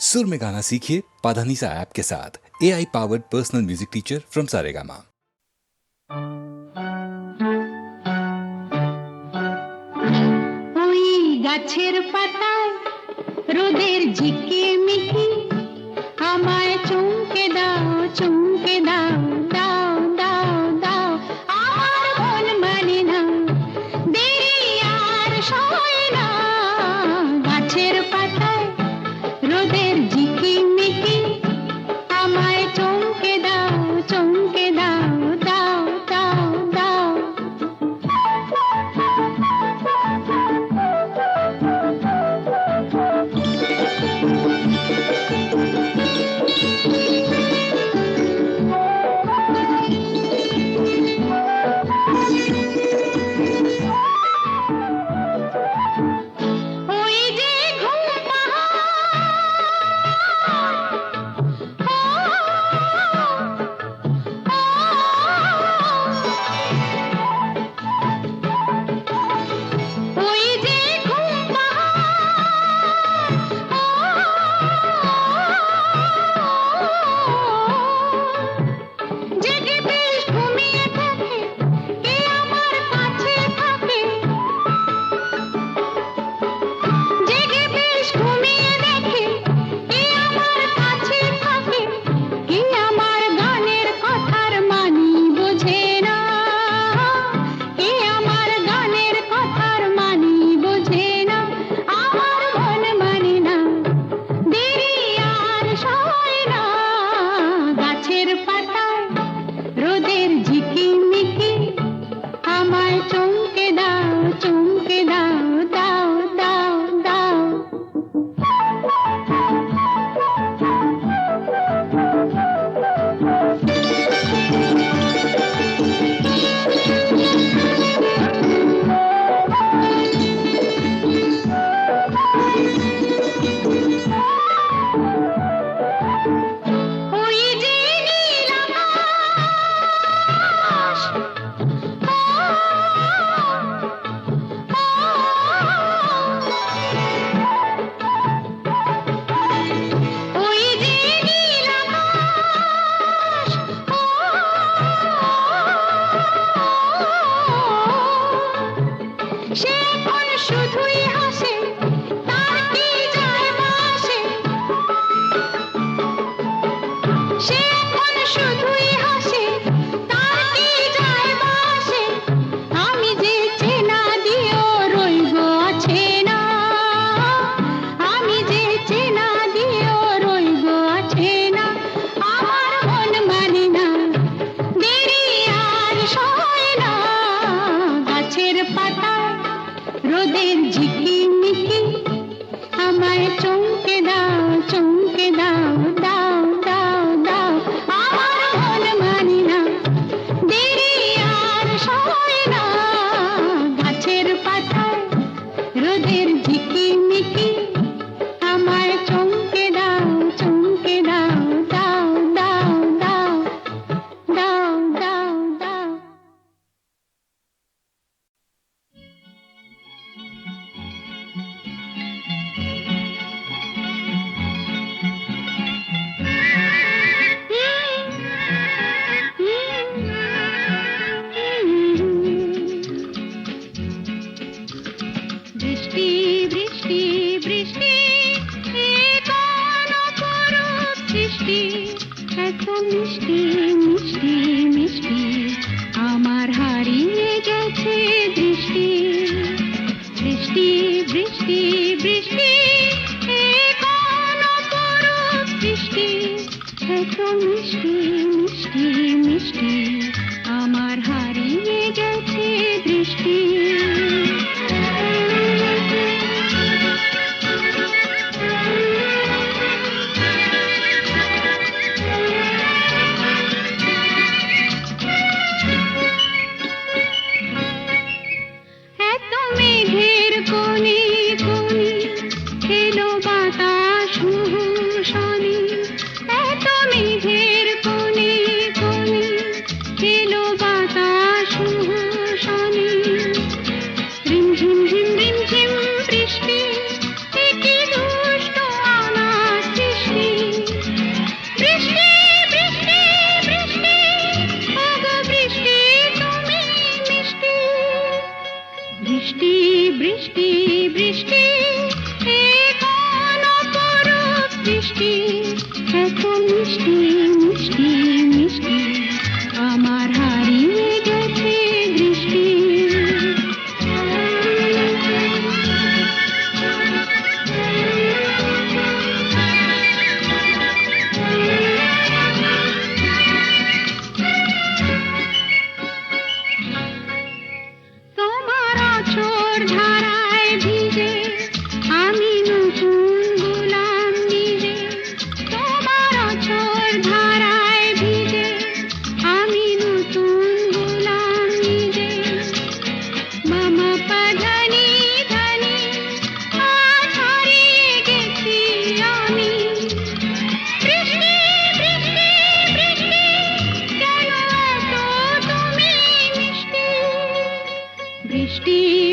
सुर में गाना सीखिए पाधानीसा ऐप के साथ। A I powered personal music teacher from Saregama গাছের পাতায় রোদের ঝিকে মিকি আমায় চমকে দাও চমকে দাও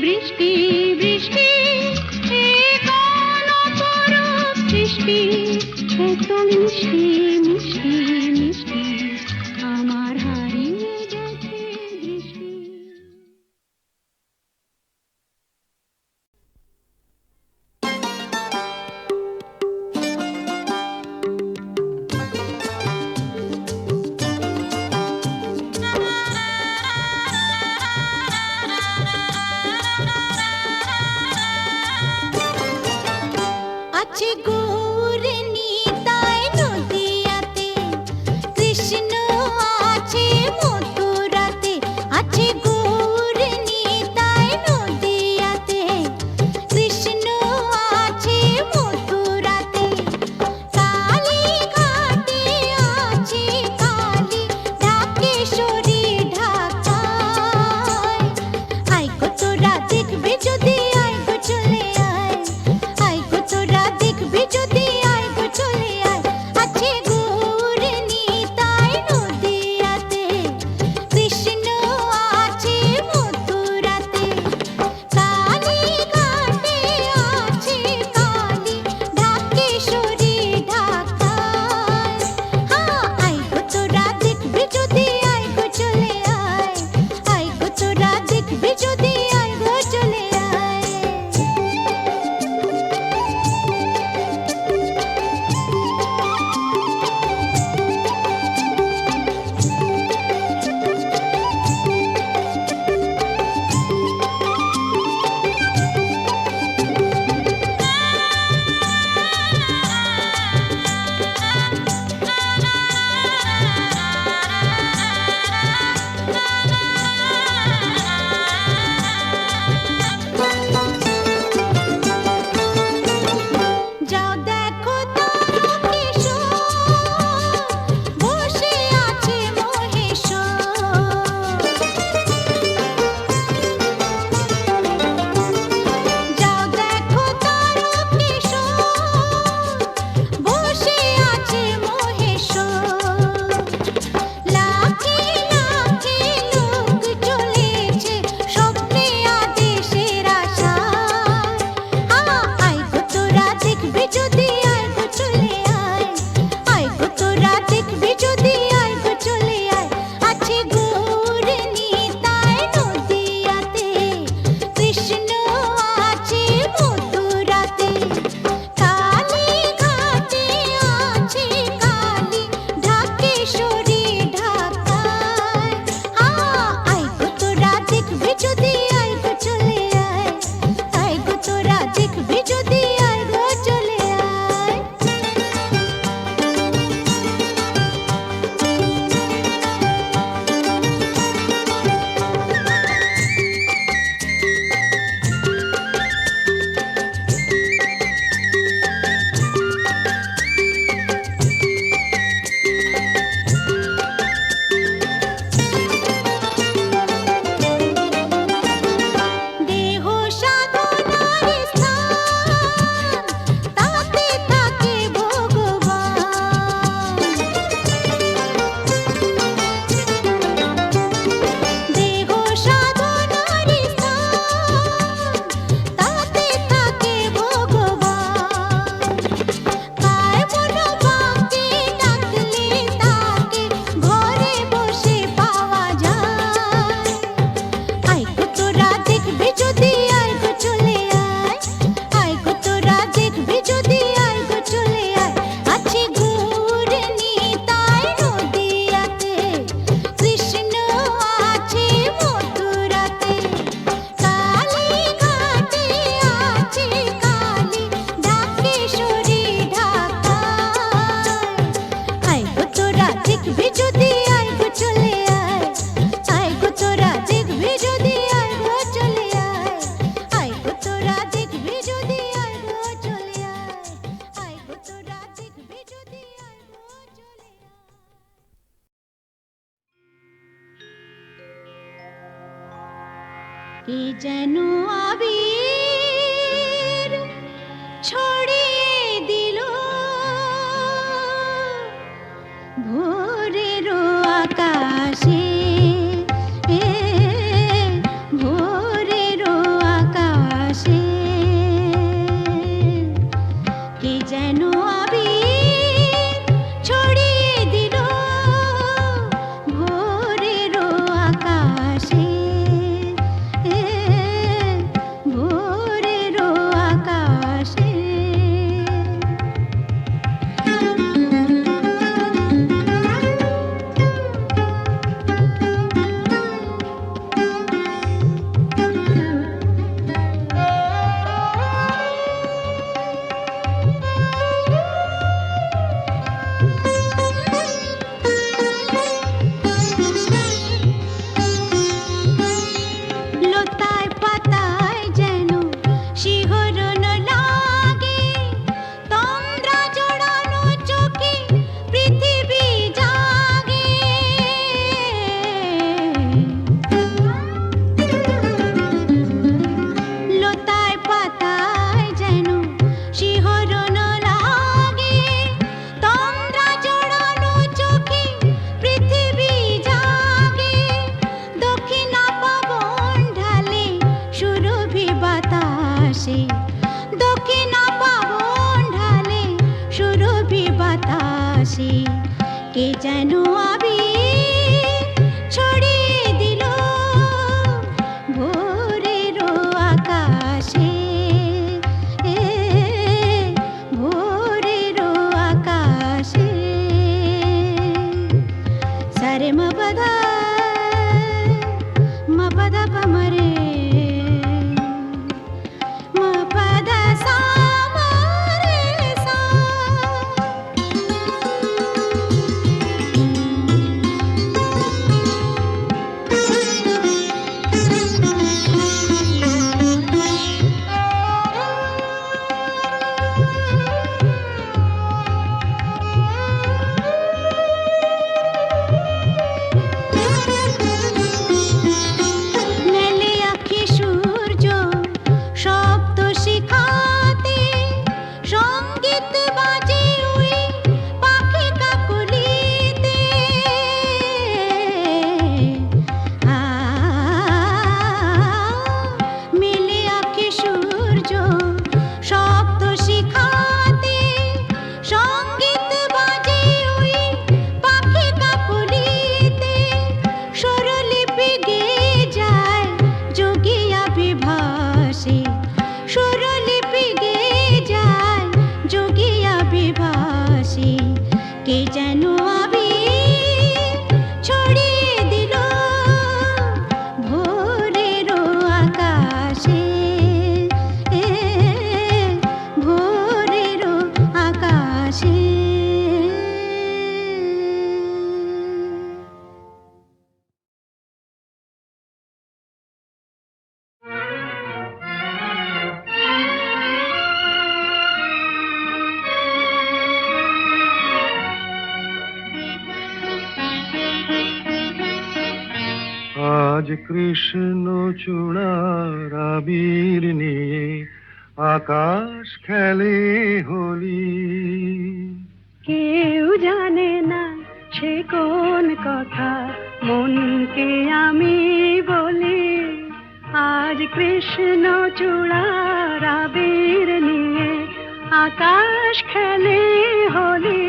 বৃষ্টি বৃষ্টি বৃষ্টি এত মিষ্টি মিষ্টি। আকাশ খেলে হোলি। কেউ জানে না সে কোন কথা, মনকে আমি বলি, আজ কৃষ্ণ আবির নিয়ে আকাশ খেলে হলি।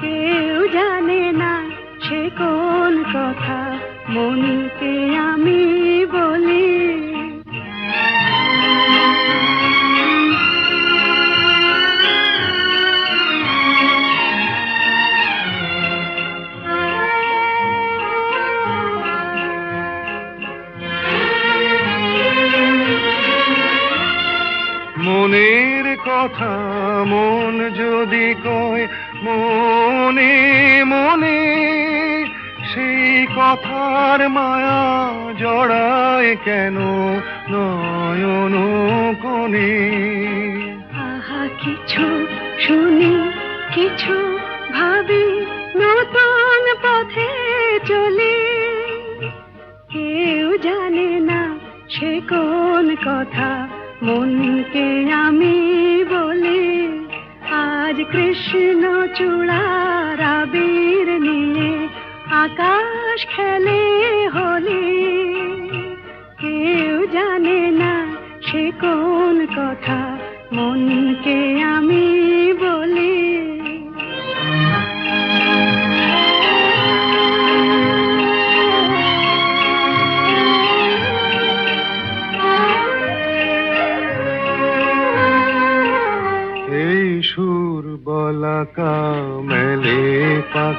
কেউ জানে না সে কোন কথা, মনকে আমি কথা মন যদি কয়, মনে মনে সেই কথার মায়া জড়ায় কেন নয়ন কোণে? আহা, কিছু শুনি, কিছু ভাবি, নতুন পথে চলি। কেউ জানে না সে কোন কথা, মনকে আমি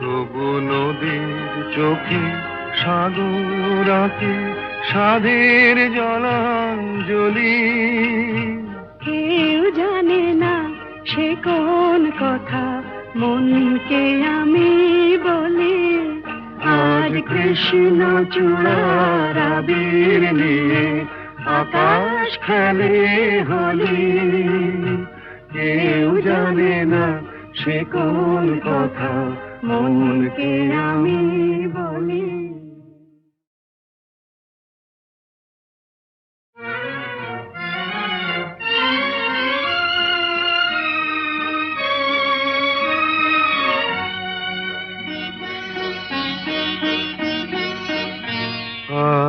তবু নদীর চোখে সাগর আঁকে সাধের জলাঞ্জলি। কেউ জানে না সে কোন কথা মনকে আমি বলি। আজ কৃষ্ণ চূড়ার আবির নিয়ে আকাশ খালি হলি কেউ জানে না সে কোন কথা মনকে আমি বলি।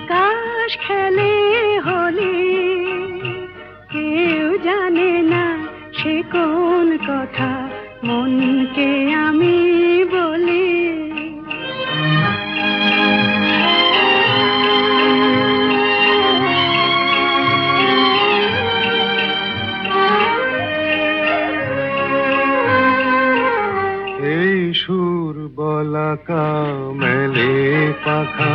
আকাশ খেলে হলে কেউ জানে না সে কোন কথা মনকে আমি বলি। এই সুর বলাকা মেলে পাখা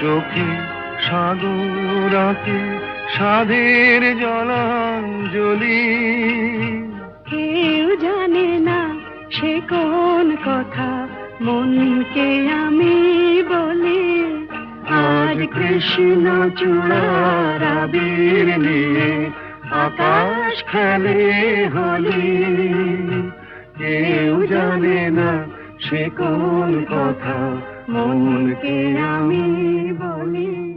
চোখে সাগর আঁকে সাধের জলাঞ্জলি। কেউ জানে না সে কোন কথা, মনকে আমি বলি, আজ কৃষ্ণ চূড়ার নিয়ে আকাশ খেলে হলি। কেউ জানে না সে কোন কথা মনকে আমি বলি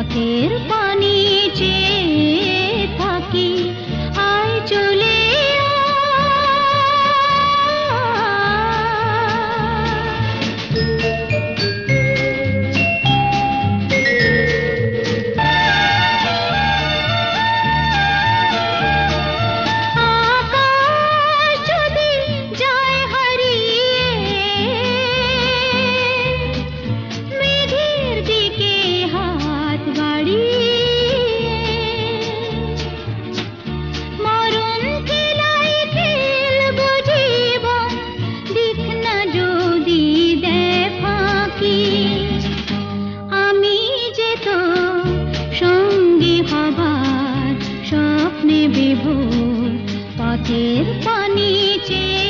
మాకేరు चेर पानीचे